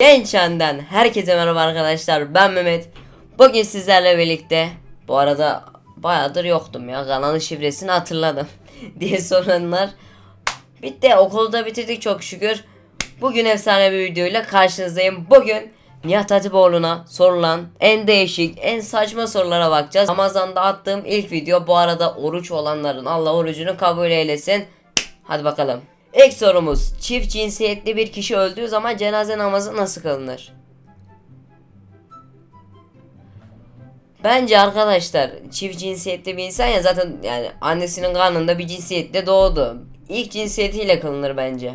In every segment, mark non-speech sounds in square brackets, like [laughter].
Gençenden herkese merhaba arkadaşlar ben Mehmet Bugün sizlerle birlikte Bu arada bayağıdır yoktum ya kanalın şifresini hatırladım [laughs] diye soranlar Bitti okulu da bitirdik çok şükür Bugün efsane bir videoyla karşınızdayım Bugün Nihat Hatipoğlu'na sorulan en değişik, en saçma sorulara bakacağız. Ramazan'da attığım ilk video bu arada oruç olanların Allah orucunu kabul eylesin. Hadi bakalım. İlk sorumuz. Çift cinsiyetli bir kişi öldüğü zaman cenaze namazı nasıl kılınır? Bence arkadaşlar çift cinsiyetli bir insan ya zaten yani annesinin karnında bir cinsiyette doğdu. İlk cinsiyetiyle kılınır bence.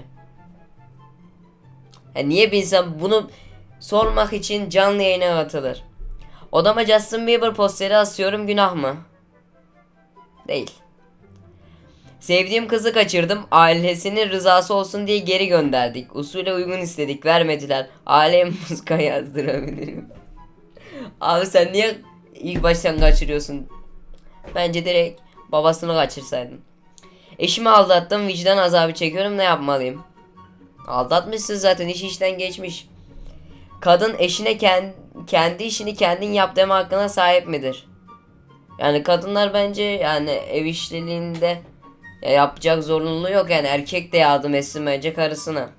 Ya niye bir insan bunu sormak için canlı yayına katılır? Odama Justin Bieber posteri asıyorum günah mı? Değil. Sevdiğim kızı kaçırdım. Ailesinin rızası olsun diye geri gönderdik. Usule uygun istedik. Vermediler. Aileye [laughs] muska yazdırabilirim. Abi sen niye ilk baştan kaçırıyorsun? Bence direkt babasını kaçırsaydın. Eşimi aldattım. Vicdan azabı çekiyorum. Ne yapmalıyım? Aldatmışsın zaten. iş işten geçmiş. Kadın eşine kendi, kendi işini kendin yap deme hakkına sahip midir? Yani kadınlar bence yani ev işliliğinde ya yapacak zorunluluğu yok yani erkek de yardım etsin bence karısına.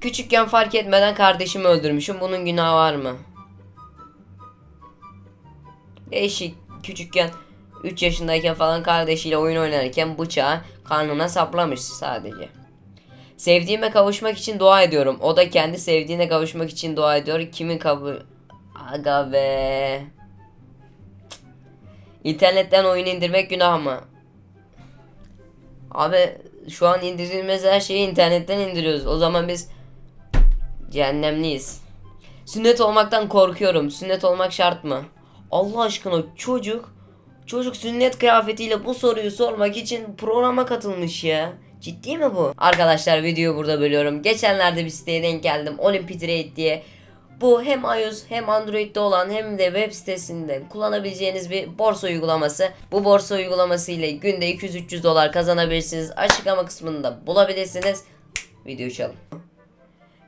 Küçükken fark etmeden kardeşimi öldürmüşüm. Bunun günahı var mı? Değişik. Küçükken 3 yaşındayken falan kardeşiyle oyun oynarken bıçağı karnına saplamış sadece. Sevdiğime kavuşmak için dua ediyorum. O da kendi sevdiğine kavuşmak için dua ediyor. Kimin kabul... Aga be. İnternetten oyun indirmek günah mı? Abi şu an indirilmez her şeyi internetten indiriyoruz. O zaman biz cehennemliyiz. Sünnet olmaktan korkuyorum. Sünnet olmak şart mı? Allah aşkına çocuk çocuk sünnet kıyafetiyle bu soruyu sormak için programa katılmış ya. Ciddi mi bu? Arkadaşlar videoyu burada bölüyorum. Geçenlerde bir siteye denk geldim. Olympic Rate diye. Bu hem iOS hem Android'de olan hem de web sitesinden kullanabileceğiniz bir borsa uygulaması. Bu borsa uygulaması ile günde 200-300 dolar kazanabilirsiniz. Açıklama kısmında bulabilirsiniz. Video çalın.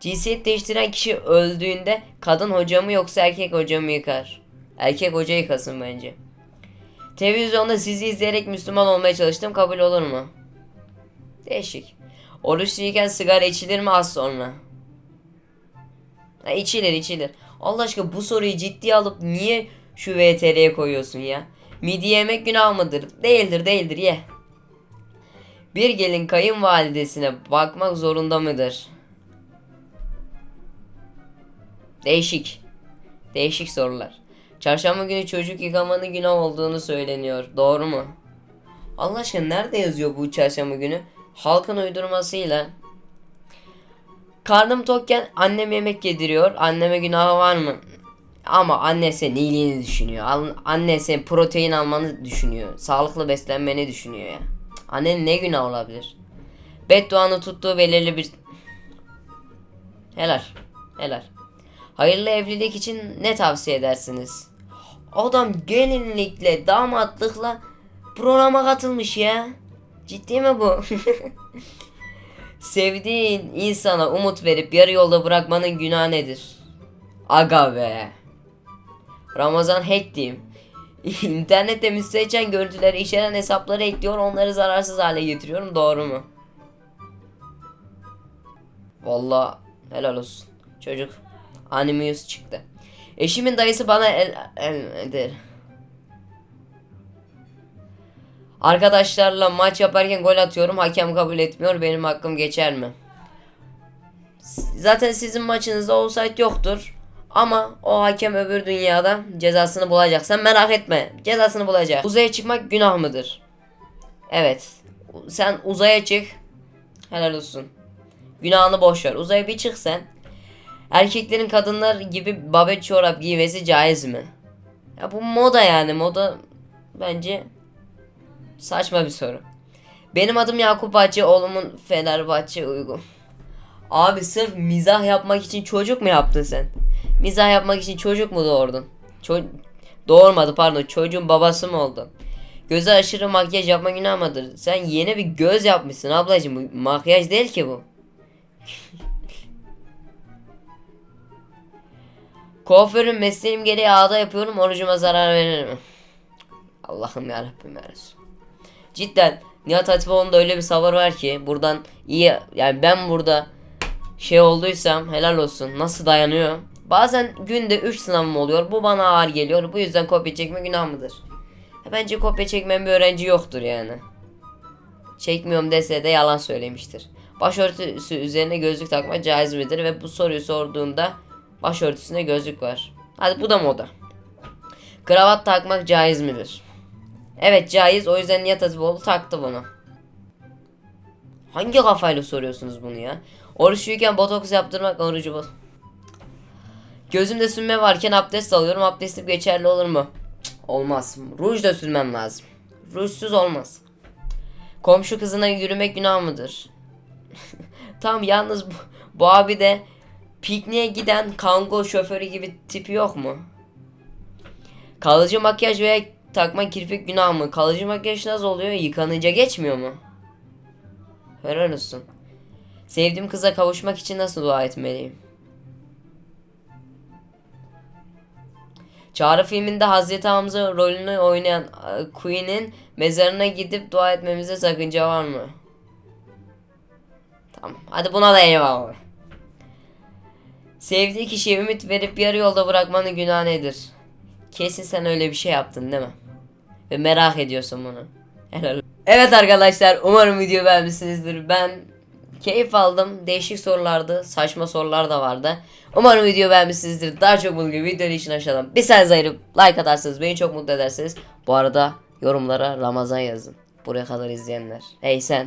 Cinsiyet değiştiren kişi öldüğünde kadın hoca mı yoksa erkek hoca mı yıkar? Erkek hoca yıkasın bence. Televizyonda sizi izleyerek Müslüman olmaya çalıştım. Kabul olur mu? Değişik. Oruçluyken sigara içilir mi az sonra? Ha, içilir içilir. Allah aşkına bu soruyu ciddiye alıp niye şu VTR'ye koyuyorsun ya? Midye yemek günah mıdır? Değildir değildir ye. Bir gelin kayınvalidesine bakmak zorunda mıdır? Değişik. Değişik sorular. Çarşamba günü çocuk yıkamanın günah olduğunu söyleniyor. Doğru mu? Allah aşkına nerede yazıyor bu çarşamba günü? Halkın uydurmasıyla Karnım tokken annem yemek yediriyor. Anneme günahı var mı? Ama anne senin iyiliğini düşünüyor. An- Anne senin protein almanı düşünüyor. Sağlıklı beslenmeni düşünüyor ya. Annenin ne günah olabilir? Bedduanı tuttuğu belirli bir... Helal. Helal. Hayırlı evlilik için ne tavsiye edersiniz? Adam gelinlikle, damatlıkla programa katılmış ya. Ciddi mi bu? [laughs] Sevdiğin insana umut verip yarı yolda bırakmanın günahı nedir? Aga be. Ramazan hack diyeyim. [laughs] İnternette müstehcen görüntüleri içeren hesapları ekliyor onları zararsız hale getiriyorum doğru mu? Valla helal olsun. Çocuk Animeus çıktı. Eşimin dayısı bana el, el der. Arkadaşlarla maç yaparken gol atıyorum. Hakem kabul etmiyor. Benim hakkım geçer mi? Zaten sizin maçınızda offside yoktur. Ama o hakem öbür dünyada cezasını bulacak. Sen merak etme. Cezasını bulacak. Uzaya çıkmak günah mıdır? Evet. Sen uzaya çık. Helal olsun. Günahını boş ver. Uzaya bir çık sen. Erkeklerin kadınlar gibi babet çorap giymesi caiz mi? Ya bu moda yani. Moda bence Saçma bir soru. Benim adım Yakup Hacı, oğlumun Fenerbahçe uygun. Abi sırf mizah yapmak için çocuk mu yaptın sen? Mizah yapmak için çocuk mu doğurdun? Ço- Doğurmadı pardon çocuğun babası mı oldun? Göze aşırı makyaj yapma günah mıdır? Sen yeni bir göz yapmışsın ablacığım. Bu makyaj değil ki bu. [laughs] Kuaförüm mesleğim gereği ağda yapıyorum orucuma zarar verir mi? Allah'ım yarabbim yarabbim. Cidden Nihat Hatipoğlu'nda öyle bir savur var ki buradan iyi yani ben burada şey olduysam helal olsun nasıl dayanıyor. Bazen günde 3 sınavım oluyor bu bana ağır geliyor bu yüzden kopya çekme günah mıdır? Bence kopya çekmeyen bir öğrenci yoktur yani. Çekmiyorum dese de yalan söylemiştir. Başörtüsü üzerine gözlük takmak caiz midir? Ve bu soruyu sorduğunda başörtüsünde gözlük var. Hadi bu da moda. Kravat takmak caiz midir? Evet caiz o yüzden Nihat Hatipoğlu taktı bunu. Hangi kafayla soruyorsunuz bunu ya? Oruçluyken botoks yaptırmak orucu bu. Gözümde sünme varken abdest alıyorum. Abdestim geçerli olur mu? Cık, olmaz. Ruj da sürmem lazım. Rujsuz olmaz. Komşu kızına yürümek günah mıdır? [laughs] Tamam yalnız bu, bu abi de pikniğe giden kango şoförü gibi tipi yok mu? Kalıcı makyaj veya takma kirpik günah mı? Kalıcı makyaj nasıl oluyor? Yıkanınca geçmiyor mu? Helal olsun. Sevdiğim kıza kavuşmak için nasıl dua etmeliyim? Çağrı filminde Hazreti Hamza rolünü oynayan e, Queen'in mezarına gidip dua etmemize sakınca var mı? Tamam. Hadi buna da eyvallah. Sevdiği kişiye ümit verip yarı yolda bırakmanın günahı nedir? Kesin sen öyle bir şey yaptın değil mi? Ve merak ediyorsun bunu. Helal. Evet arkadaşlar umarım video beğenmişsinizdir. Ben keyif aldım. Değişik sorulardı. Saçma sorular da vardı. Umarım video beğenmişsinizdir. Daha çok gibi video için aşağıdan bir saniye ayırıp like atarsanız beni çok mutlu edersiniz. Bu arada yorumlara Ramazan yazın. Buraya kadar izleyenler. Hey sen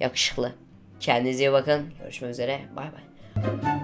yakışıklı. Kendinize iyi bakın. Görüşmek üzere. Bay bay.